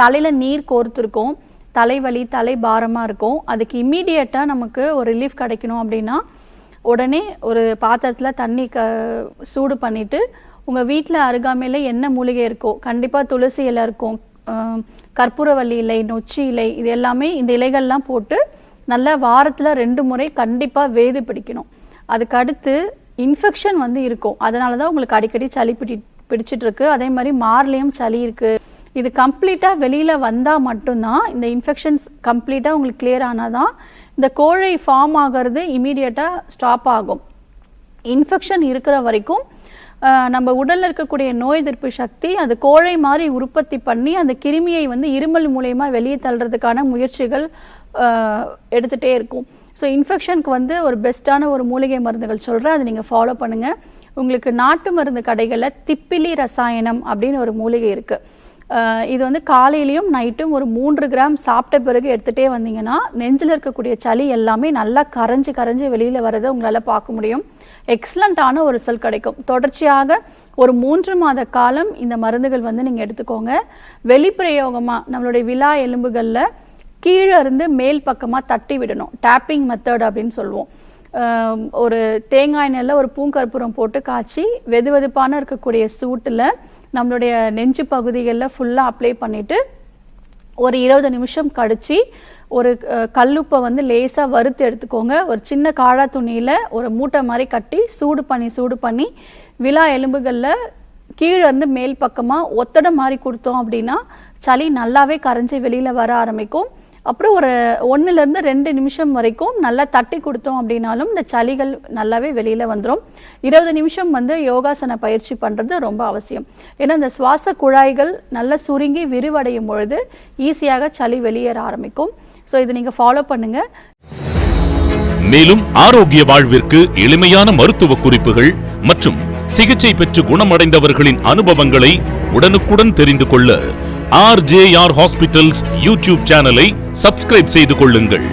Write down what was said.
தலையில் நீர் கோர்த்துருக்கும். தலைவலி தலை பாரமாக இருக்கும். அதுக்கு இம்மீடியட்டாக நமக்கு ஒரு ரிலீஃப் கிடைக்கணும் அப்படின்னா உடனே ஒரு பாத்திரத்தில் தண்ணி க சூடு பண்ணிவிட்டு உங்கள் வீட்டில் அருகாமையில் என்ன மூலிகை இருக்கோ கண்டிப்பாக துளசி இலை இருக்கும். கற்பூரவல்லி கற்பூரவள்ளி இலை நொச்சி இலை இது எல்லாமே இந்த இலைகள்லாம் போட்டு நல்லா வாரத்தில் ரெண்டு முறை கண்டிப்பாக வேது பிடிக்கணும். அதுக்கு அடுத்து இன்ஃபெக்ஷன் வந்து இருக்கும். அதனால தான் உங்களுக்கு அடிக்கடி சளி பிடி பிடிச்சிட்டு இருக்கு. அதே மாதிரி மார்லேயும் சளி இருக்குது இது கம்ப்ளீட்டாக வெளியில் வந்தால் மட்டும்தான் இந்த இன்ஃபெக்ஷன்ஸ் கம்ப்ளீட்டாக உங்களுக்கு கிளியர் ஆனால் தான் இந்த கோழை ஃபார்ம் ஆகிறது இமீடியட்டாக ஸ்டாப் ஆகும். இன்ஃபெக்ஷன் இருக்கிற வரைக்கும் நம்ம உடலில் இருக்கக்கூடிய நோய் எதிர்ப்பு சக்தி அது கோழை மாதிரி உற்பத்தி பண்ணி அந்த கிருமியை வந்து இருமல் மூலயமா வெளியே தள்ளுறதுக்கான முயற்சிகள் எடுத்துகிட்டே இருக்கும். ஸோ இன்ஃபெக்ஷனுக்கு வந்து ஒரு பெஸ்ட்டான ஒரு மூலிகை மருந்துகள் சொல்கிறேன் அதை நீங்கள் ஃபாலோ பண்ணுங்கள் உங்களுக்கு நாட்டு மருந்து கடைகளில் திப்பிலி ரசாயனம் அப்படின்னு ஒரு மூலிகை இருக்குது இது வந்து காலையிலையும் நைட்டும் ஒரு மூன்று கிராம் சாப்பிட்ட பிறகு எடுத்துகிட்டே வந்தீங்கன்னா நெஞ்சில் இருக்கக்கூடிய சளி எல்லாமே நல்லா கரைஞ்சு கரைஞ்சி வெளியில் வரதை உங்களால் பார்க்க முடியும். எக்ஸலண்ட்டான ஒரு ரிசல்ட் கிடைக்கும். தொடர்ச்சியாக ஒரு மூன்று மாத காலம் இந்த மருந்துகள் வந்து நீங்கள் எடுத்துக்கோங்க. வெளிப்பிரயோகமாக நம்மளுடைய விழா எலும்புகளில் கீழே இருந்து மேல் பக்கமாக தட்டி விடணும். டேப்பிங் மெத்தட் அப்படின்னு சொல்லுவோம். ஒரு தேங்காய் நெல்ல ஒரு பூங்கற்பூரம் போட்டு காய்ச்சி வெது வெதுப்பான இருக்கக்கூடிய சூட்டில் நம்மளுடைய நெஞ்சு பகுதிகளில் ஃபுல்லாக அப்ளை பண்ணிவிட்டு ஒரு இருபது நிமிஷம் கழிச்சு ஒரு கல்லுப்பை வந்து லேசாக வறுத்து எடுத்துக்கோங்க. ஒரு சின்ன காழா துணியில் ஒரு மூட்டை மாதிரி கட்டி சூடு பண்ணி சூடு பண்ணி விழா எலும்புகளில் கீழே இருந்து மேல் பக்கமாக ஒத்தடை மாதிரி கொடுத்தோம் அப்படின்னா சளி நல்லாவே கரைஞ்சி வெளியில் வர ஆரம்பிக்கும். அப்புறம் ஒரு ஒன்றுலேருந்து ரெண்டு நிமிஷம் வரைக்கும் நல்லா தட்டி கொடுத்தோம் அப்படின்னாலும் இந்த சளிகள் நல்லாவே வெளியில் வந்துடும் இருபது நிமிஷம் வந்து யோகாசன பயிற்சி பண்ணுறது ரொம்ப அவசியம். ஏன்னா இந்த சுவாச குழாய்கள் நல்லா சுருங்கி விரிவடையும் பொழுது ஈஸியாக சளி வெளியேற ஆரம்பிக்கும். ஸோ இது நீங்கள் ஃபாலோ பண்ணுங்கள் மேலும் ஆரோக்கிய வாழ்விற்கு எளிமையான மருத்துவ குறிப்புகள் மற்றும் சிகிச்சை பெற்று குணமடைந்தவர்களின் அனுபவங்களை உடனுக்குடன் தெரிந்து கொள்ள ஆர்ஜேஆர் ஹாஸ்பிட்டல்ஸ் யூடியூப் சேனலை சப்ஸ்கிரைப் செய்து கொள்ளுங்கள்.